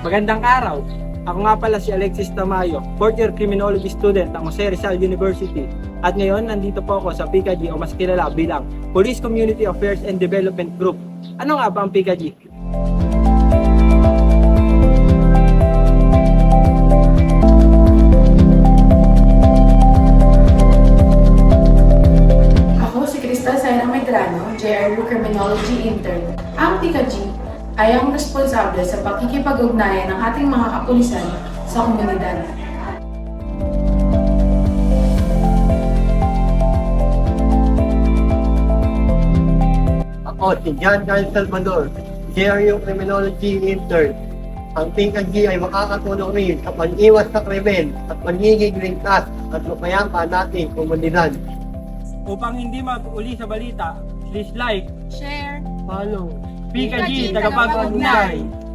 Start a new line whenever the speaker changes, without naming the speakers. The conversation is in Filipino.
Magandang araw. Ako nga pala si Alexis Tamayo, fourth year criminology student ng Jose Rizal University. At ngayon, nandito po ako sa PKG o mas kilala bilang Police Community Affairs and Development Group. Ano nga ba ang PKG?
Ako si Crystal Saina Medrano, JRU Criminology Intern. Ang PKG ay ang responsable sa pakikipag-ugnayan ng ating mga kapulisan sa komunidad.
Ako si John Carl Salvador, JRU Criminology Intern. Ang PKG ay makakatulong rin sa pag-iwas sa krimen at pagiging ligtas at mapayapa nating komunidad.
Upang hindi mag-uli sa balita, please like,
Share.
Follow.
PKG, tagapag-ugnay.